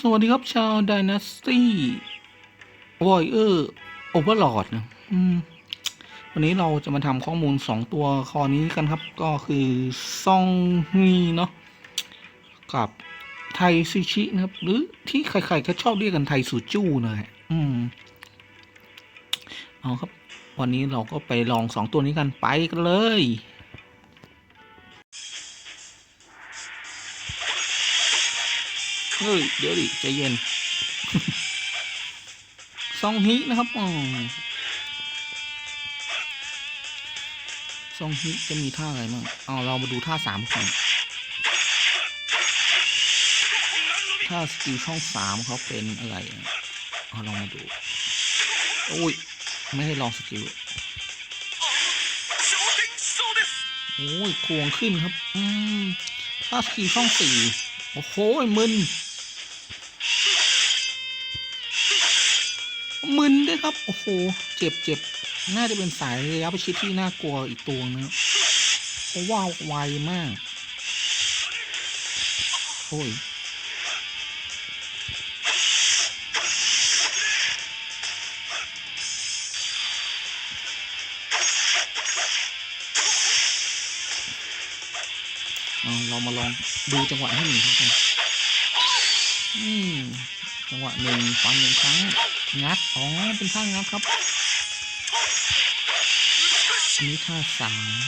สวัสดีครับชาว Dynasty Warrior Overlord นะอืมวันนี้เราจะมาทำข้อมูลสองตัวคอนี้กันครับ ก็คือ ซองฮีเนาะกับไทซิชินะครับ หรือที่ใครๆก็ชอบเรียกกันไทซูจูนะฮะอืมเอาครับ วันนี้เราก็ไปลองสองตัวนี้กันไปกันเลย ฮ้ย เดี๋ยวดิใจเย็น ซองฮินะครับอ๋อซองฮิจะมีท่าอะไรบ้างเอาเรามาดูท่าสามก่อนท่าสกิลช่องสามเขาเป็นอะไรเอาลองมาดูโอ้ย ไม่ให้ลองสกิลโอ้ยควงขึ้นครับ อืมท่าสกิลช่องสี่โอ้โหมึน โอ้โห เจ็บเจ็บ น่าจะเป็นสายระยะประชิดที่น่ากลัวอีกตัวนะครับเพราะว่าไวมาก โอ้ยเรามาลองดูจังหวะให้หนึ่งครับกันอืมจังหวะหนึ่งฟันหนึ่งครั้ง งัดอ๋อเป็นท่างัดครับอันนี้ท่าสาม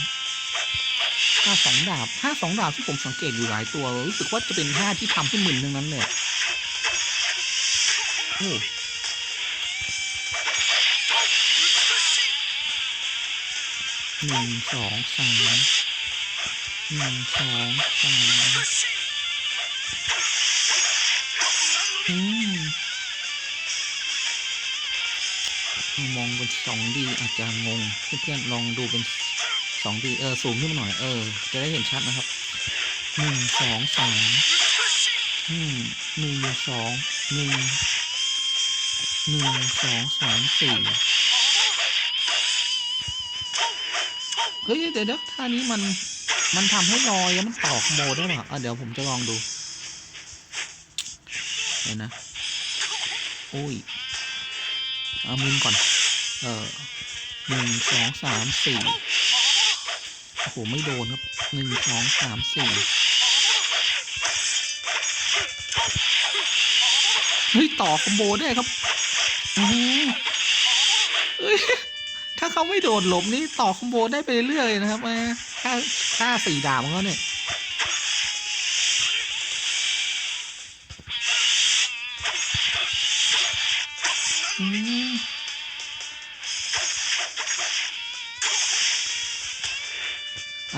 ท่าสองดาบท่าสองดาบที่ผมสังเกตอยู่หลายตัว รู้สึกว่าจะเป็นท่าที่ทำให้นมึนทั้งนั้นเลยโอ้หนึ่งสองสามหนึ่งสองสามอืม มองเป็นสองดีอาจจะงง เพื่อนๆลองดูเป็นสองดีเออสูงขึ้นมาหน่อยเออ จะได้เห็นชัดนะครับหนึ่งสองสามอืมหนึ่งสองหนึ่งหนึ่งสองสามสี่เฮ้ยเดี๋ยวเดี๋ยวท่านี้มันมันทำให้ลอยแล้วมันตอคอมได้ป่ะอะเดี๋ยวผมจะลองดู เดี๋ยวนะโอ้ย เอามุมก่อน เออหนึ่งสองสามสี่โอ้โห ไม่โดนครับหนึ่งสองสามสี่เฮ้ย ต่อคอมโบได้ครับอือหือเฮ้ยถ้าเขาไม่โดดหลบนี่ต่อคอมโบได้ไปเรื่อยนะครับแม่ค่าค่าสี่ดาบของเขาเนี่ย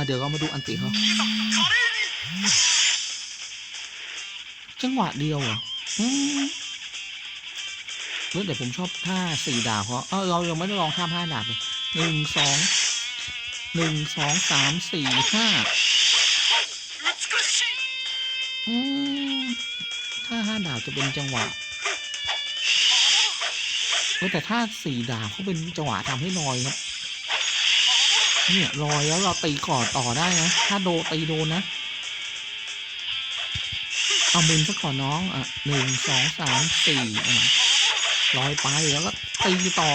เดี๋ยวเรามาดูอันติเขาจังหวะเดียวเหรออืมเฮ้ยเดี๋ยวผมชอบท่าสี่ดาบเพราะเออเรายังไม่ได้ลองท่าห้าดาบเลยหนึ่งสองหนึ่งสองสามสี่ห้าท่าห้าดาบจะเป็นจังหวะเฮ้ยแต่ถ้าสี่ดาบเขาเป็นจังหวะทำให้ลอยครับ เนี่ยลอยแล้วเราตีก่อนต่อได้นะ ถ้าโดตีโดนนะ เอามือซะก่อนน้อง อะหนึ่งสองสามสี่อะลอยไปแล้วก็ตีต่อ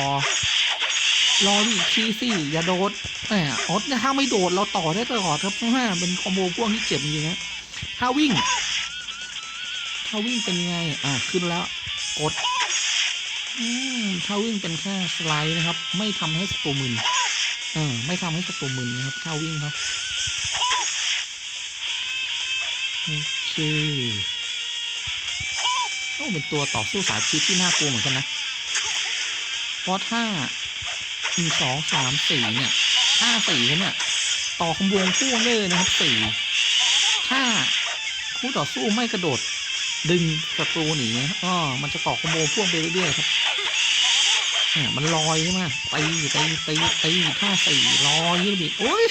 รอดิอีกทีสิอย่าโดดแหมอดถ้าไม่โดดเราต่อได้ตลอดครับเพราะว่าเป็นคอมโบพ่วกที่เจ็บจริงนะถ้าวิ่ง ถ้าวิ่งเป็นไง อะขึ้นแล้ว กดอืมถ้าวิ่งเป็นแค่สไลด์นะครับ ไม่ทำให้ศัตรูมึน ออไม่ทำให้ศัตรูมึนนะครับถ้าวิ่งครับโอเคโอ้เป็นตัวต่อสู้สายพิษที่น่ากลัวเหมือนกันนะเพราะถ้าหนึ่งสองสามสี่เนี่ยถ้าสี่เนี่ยต่อขบวงคู่เลยนะครับสี่ถ้าคู่ต่อสู้ไม่กระโดดดึงศัตรูหนีอ๋อมันจะต่อคอมโบพ่วงไปเรื่อยๆครับ มันลอยใช่ไหมตีตีตีตีท่าสี่ลอยยืดดิโอ้ย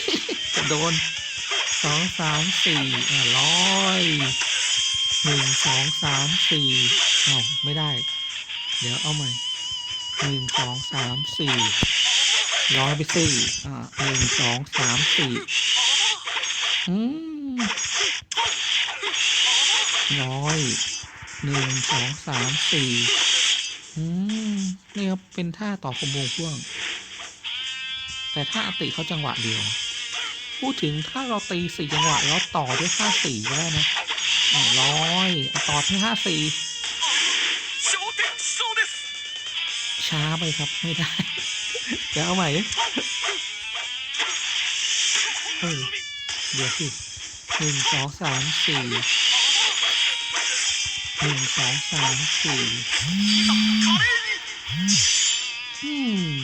จะโดนสองสามสี่อะลอยหนึ่งสองสามสี่เอ้าไม่ได้ เดี๋ยวเอาใหม่หนึ่งสองสามสี่ร้อยไปสี่อ่าหนึ่งสองสามสี่อืมร้อยหนึ่งสองสามสี่อืม นี่ครับเป็นท่าต่อคมวงพ่วง แต่ท่าอติเขาจังหวะเดียว พูดถึงถ้าเราตีสี่จังหวะแล้วต่อด้วยห้าสี่ก็ได้นะร้อยต่อที่ห้าสี่ช้าไปครับไม่ได้เดี๋ยวเอาใหม่เออเดี๋ยวสิหนึ่งสองสามสี่หนึ่งสองสามสี่ อืม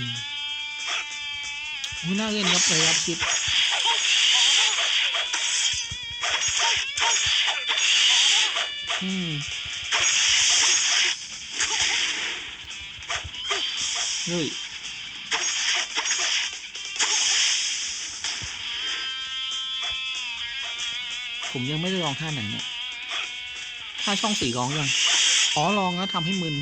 ไม่น่าเล่นครับระยะชิดอืมเฮ้ยผมยังไม่ได้ลองท่าไหนเนี่ย ท่าช่องสี่ลองยัง อ๋อลองแล้วทำให้มึน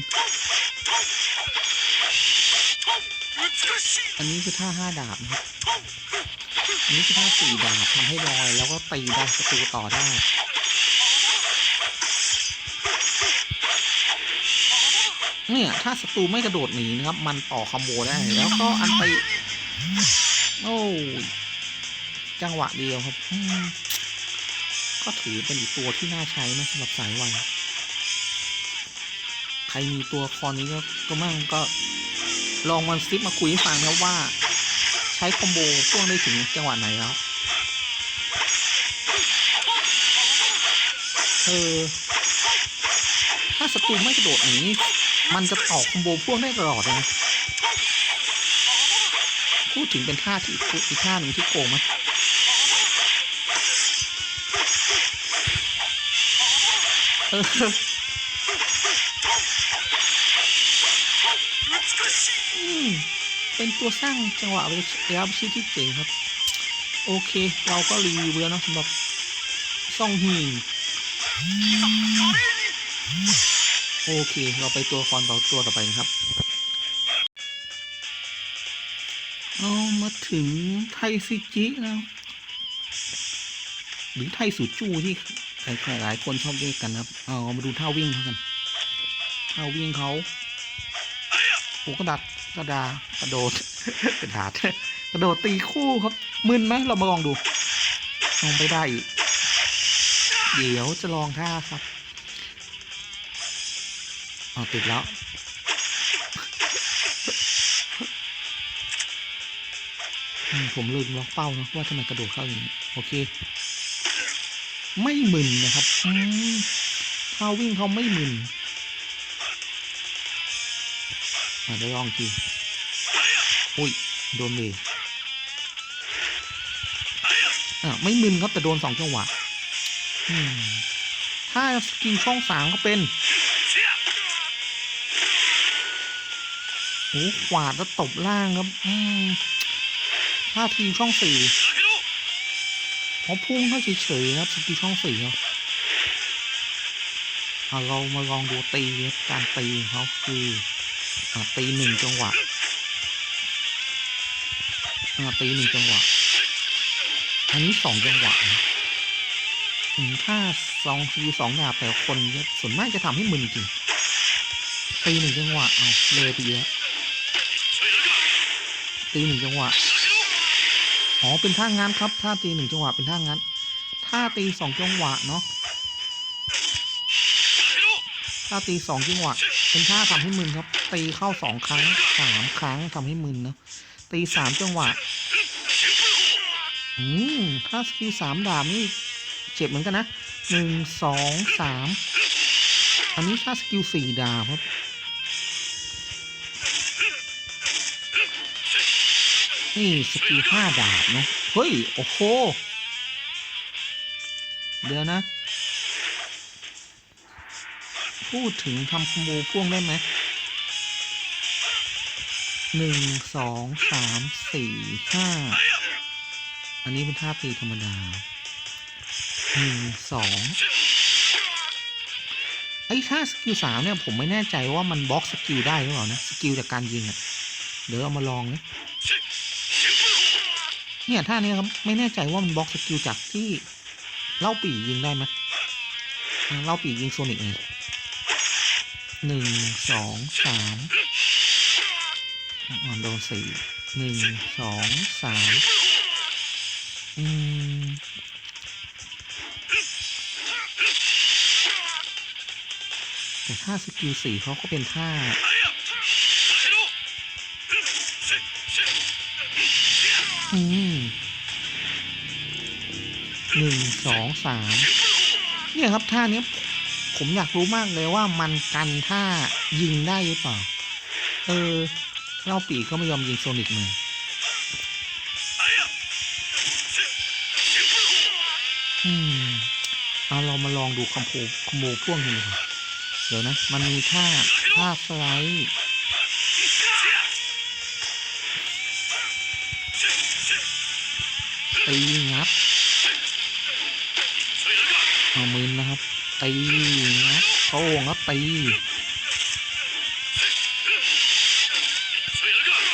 อันนี้คือท่าห้าดาบนะครับ อันนี้คือท่าสี่ดาบทำให้ลอยแล้วก็ตีได้ศัตรูต่อได้เนี่ยถ้าศัตรูไม่กระโดดหนีนะครับ มันต่อคอมโบได้ แล้วก็อันไปโอ้ยจังหวะเดียวครับ ก็ถือเป็นอีกตัวที่น่าใช้นะสำหรับสายไวใครมีตัวคอนนี้ก็ก็มั่งก็ ลองมันซิปมาคุยให้ฟังนะว่า ใช้คอมโบพ่วงได้ถึงจังหวะไหนแล้วเออถ้าศัตรูไม่กระโดดหนีมันจะต่อคอมโบพ่วงได้ตลอดเลยนะพูดถึงเป็นท่าที่อีกอีกท่าหนึ่งที่โกงไหมเออ เป็นตัวสร้างจังหวะระยะประชิดที่เจ๋งครับ โอเค เราก็รีวิวแล้วนะสำหรับซ่องฮีโอเค เราไปตัวคอนต่อตัวต่อไปนะครับ เอามาถึงไทซิจิแล้วหรือไทสุจูที่ใครหลายคนชอบเรียกกันครับ เอามาดูท่าวิ่งเขากัน ท่าวิ่งเขาโอ้กระดัด กระดากระโดดกระดาษกระโดดตีคู่ครับ มึนไหมเรามาลองดูลองไปได้อีก เดี๋ยวจะลองท่าครับเอาติดแล้วผมลืมล็อกเป้านะว่าทำไมกระโดดเข้าอย่างนี้โอเค ไม่มึนนะครับอืมถ้าวิ่งเขาไม่มึน มาได้ลองทีอุ้ย โดนเลยอะไม่มึนครับแต่โดนสองจังหวะถ้าสกิลช่องสามก็เป็นโอ้ขวาดแล้วตบล่างครับ อืมถ้าทีมช่องสี่พอพุ่งเข้าเฉยๆครับสกิช่องสี่ครับเรามาลองดูตีครับการตีเขาคือ ตีหนึ่งจังหวะอะตีหนึ่งจังหวะ อันนี้สองจังหวะถ้าสองสกิลสองดาบแต่คนส่วนมากจะทำให้มึนจริงตีหนึ่งจังหวะเอาเลยไปเยอะตีหนึ่งจังหวะอ๋อเป็นท่างั้นครับ ท่าตีหนึ่งจังหวะเป็นท่างั้น ท่าตีสองจังหวะเนาะท่าตีสองจังหวะ เป็นท่าทำให้มึนครับ ตีเข้าสองครั้งสามครั้งทำให้มึนเนาะตีสามจังหวะ อืมถ้าสกิลสามดาบนี่เจ็บเหมือนกันนะหนึ่งสองสามอันนี้ถ้าสกิลสี่ดาบครับนี่สกิลห้าดาบนะเฮ้ย โอ้โห เดี๋ยวนะ พูดถึงทำคอมโบพ่วงได้ไหมหนึ่งสองสามสี่ห้าอันนี้เป็นท่าตีธรรมดาหนึ่งสองไอ้ท่าสกิลสามเนี่ย ผมไม่แน่ใจว่ามันบล็อกสกิลได้หรือเปล่านะ สกิลจากการยิงอะเดี๋ยวเอามาลองนะเนี่ยท่านี้ครับไม่แน่ใจว่ามันบล็อกสกิลจากที่เล่าปียิงได้ไหมเล่าปียิงโซนิกไง หนึ่งสองสามอ่อนโดนสี่หนึ่งสองสามอืมแต่ท่าสกิลสี่เขาก็เป็นท่าอืมหนึ่งสองสามเนี่ยครับท่านี้ ผมอยากรู้มากเลยว่ามันกันท่ายิงได้หรือเปล่า เออเล่าปีก็ไม่ยอมยิงโซนิกเลยอืมเอาเรามาลองดูคอมโบคอมโบพ่วงดูดีกว่าเดี๋ยวนะ มันมีท่าท่าสไลด์ตีงับเอามือนะครับ ตีงับโต้งับตี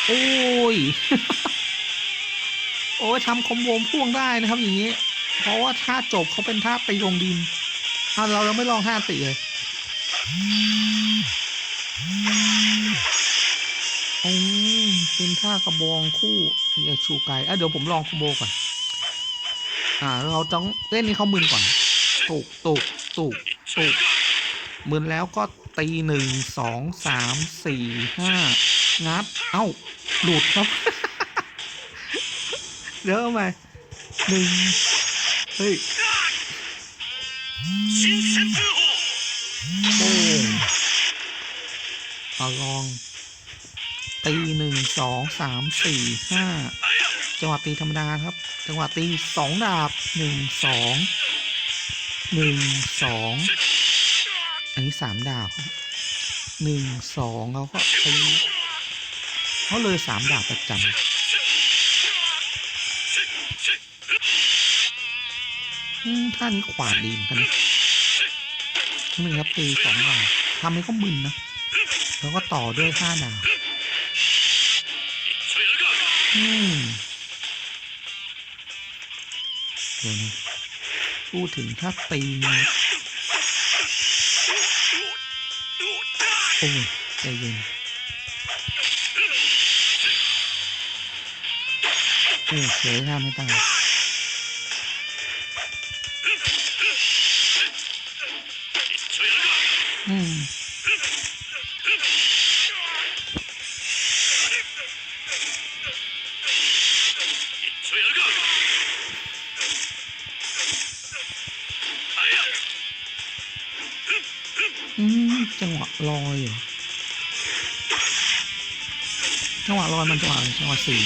โอ้ย โอ้ยทำคอมโบพ่วงได้นะครับอย่างนี้ เพราะว่าท่าจบเขาเป็นท่าตีลงดินอะเรายังไม่ลองท่าตีเลยโอ้ยเป็นท่ากระบองคู่อย่ชูไกอะเดี๋ยวผมลองคอมโบก่อน อ่า เราต้องเล่นนี้เขามึนก่อนตุกตุก สูบสูบมื่นแล้วก็ตีหนึ่งสองสามสี่ห้างัด เอ้า หลุดครับ เดี๋ยวมาหนึ่งเฮ้ยโอ้เอารอง ตีหนึ่งสองสามสี่ห้าจังหวะตีธรรมดาครับ จังหวะตีสองดาบหนึ่งสอง หนึ่งสองอันนี้สามดาบหนึ่งสองเขาก็ตีเขาเลยสามดาบประจำท่านี้ขวาดดีเหมือนกันนะหนึ่งครับตีสองดาบทำให้เขามึนนะ แล้วก็ต่อด้วยห้าดาบอืมเดี๋ยวนะ พูดถึงถ้าตีนะโอ้ยใจเย็นโอ้เสียท่าไม่ตาย มันจังหวะอจังหวะสี่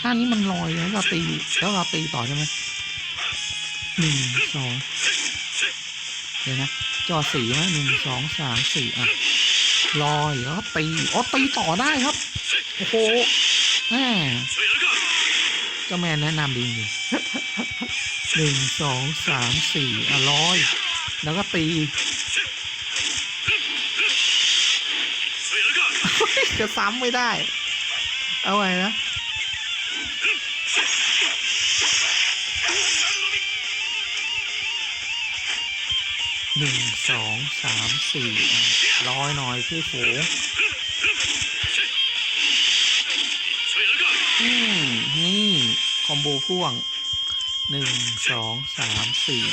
ท่านี้มันลอยแล้วเราตีแล้วเราตีต่อใช่ไหมหนึ่งสองเดี๋ยวนะจอสี่นะหนึ่งสองสามสี่อะลอยแล้วตีอ๋อตีต่อได้ครับโอ้โหแหมเจ้าแมนแนะนำดีจริงหนึ่งสองสามสี่อะลอย แล้วก็ตี จะซ้ำไม่ได้ เอาไว้นะหนึ่งสองสามสี่ร้อยหน่อยพี่ฝูอืมนี่คอมโบพ่วงหนึ่งสองสามสี่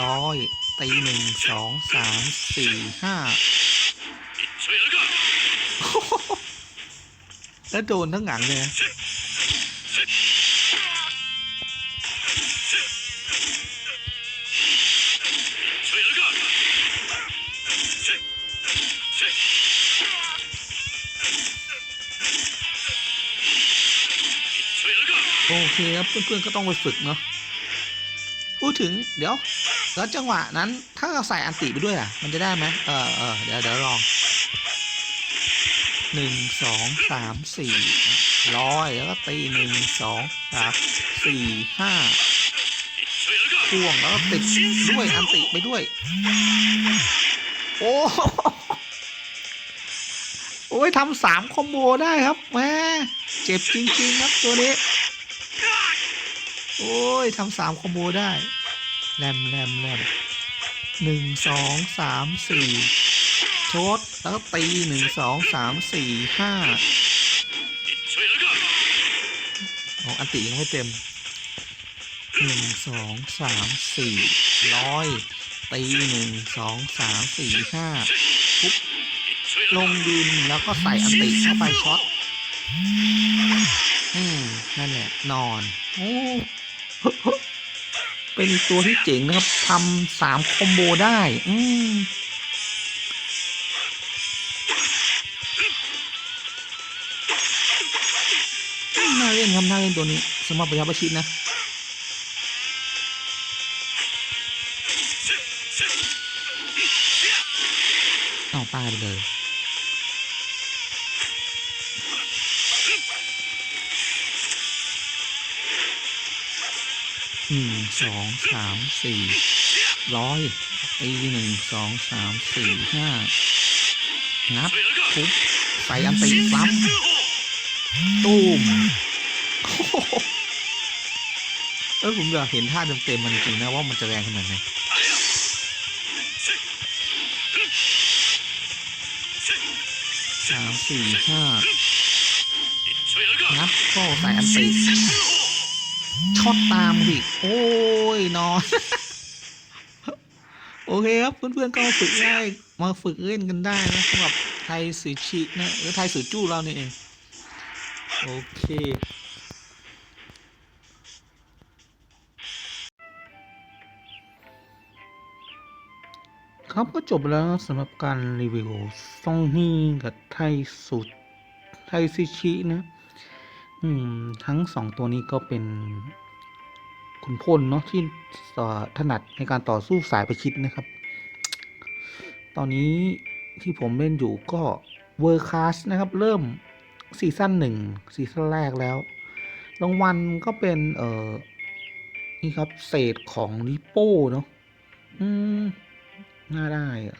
ร้อยตีหนึ่งสองสามสี่ห้า แล้วโดนทั้งหลังเลยนะโอเคครับเพื่อนๆก็ต้องไปฝึกเนาะพูดถึงเดี๋ยว แล้วจังหวะนั้นถ้าเราใส่อันติไปด้วยอะ มันจะได้ไหมเออเออเดี๋ยวเดี๋ยวลอง หนึ่งสองสามสี่ร้อยแล้วก็ตีหนึ่งสองสามสี่ห้าพ่วงแล้วก็ติดด้วยอันติไปด้วย โอ้โอ้ยทำสามคอมโบได้ครับแหมเจ็บจริง ๆ ครับตัวนี้ โอ้ยทำสามคอมโบได้แรมแรมแรมหนึ่งสองสามสี่ ชุดแล้วก็ตีหนึ่งสองสามสี่ห้าโอ้อันติยังไม่เต็มหนึ่งสองสามสี่ร้อยตีหนึ่งสองสามสี่ห้าปุ๊บลงดินแล้วก็ใส่อันติเข้าไปช็อตอืมนั่นแหละนอนโอ้เป็นตัวที่เจ๋งนะครับทำสามคอมโบได้ อืม น่าเล่นครับน่าเล่นตัวนี้สำหรับประชาประชิดนะเอาตายไปเลยหนึ่งสองสามสี่ร้อยตีหนึ่งสองสามสี่ห้างับคุบใส่อันตีซ้ำตูม เออผมอยากเห็นท่าเต็มๆมันจริงนะว่ามันจะแรงขนาดไหนสามสี่ห้านับก็ใส่อันตีช็อตตามดิโอ้ยนอน โอเคครับเพื่อนๆก็ฝึกได้มาฝึกเล่นกันได้นะสำหรับไทยสือชินะหรือไทยสือจู้เราเนี่ยเอง โอเค ครับก็จบแล้วสำหรับการรีวิวซองฮีกับไทยสุดไทยซิชินะอืมทั้งสองตัวนี้ก็เป็นขุนพลเนาะที่ถนัดในการต่อสู้สายประชิดนะครับ ตอนนี้ที่ผมเล่นอยู่ก็เวอร์ค s สนะครับ เริ่มซีซั่นหนึ่งซีซั่นแรกแล้วรางวัลก็เป็นเอ่อนี่ครับเศษของริโป้เนาะอืม น่าได้อะ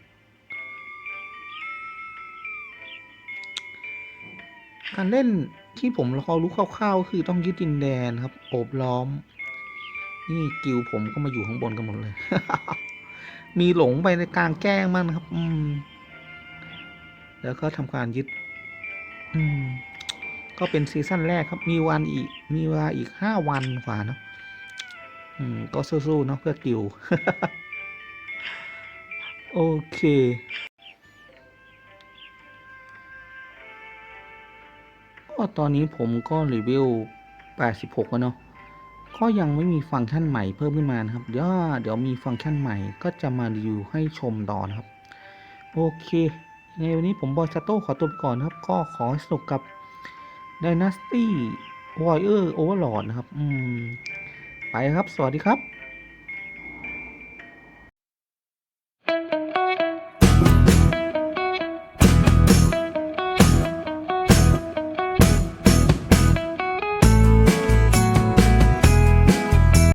การเล่นที่ผมเรารู้คร่าวๆคือต้องยึดดินแดนครับ โอบล้อม นี่กิวผมก็มาอยู่ข้างบนกันหมดเลย มีหลงไปในกลางแก้งบ้งนครับ อืม แล้วก็ทำการยึด อืม ก็เป็นซีซั่นแรกครับ มีวันอีก มีเวลาอีกห้าวันกว่าเนาะอืม ก็สู้ๆเนาะเพื่อกิว โอเค ก็ตอนนี้ผมก็รีวิว86 แล้วเนาะ ก็ยังไม่มีฟังก์ชันใหม่เพิ่มขึ้นมานะครับ เดี๋ยวเดี๋ยวมีฟังก์ชันใหม่ก็จะมารีวิวให้ชมต่อนะครับ โอเคในวันนี้ผมบอยสโต้ขอตัวไปก่อนนะครับ ก็ขอให้สนุกกับ Dynasty Warrior Overlord นะครับ อืม ไปครับ สวัสดีครับ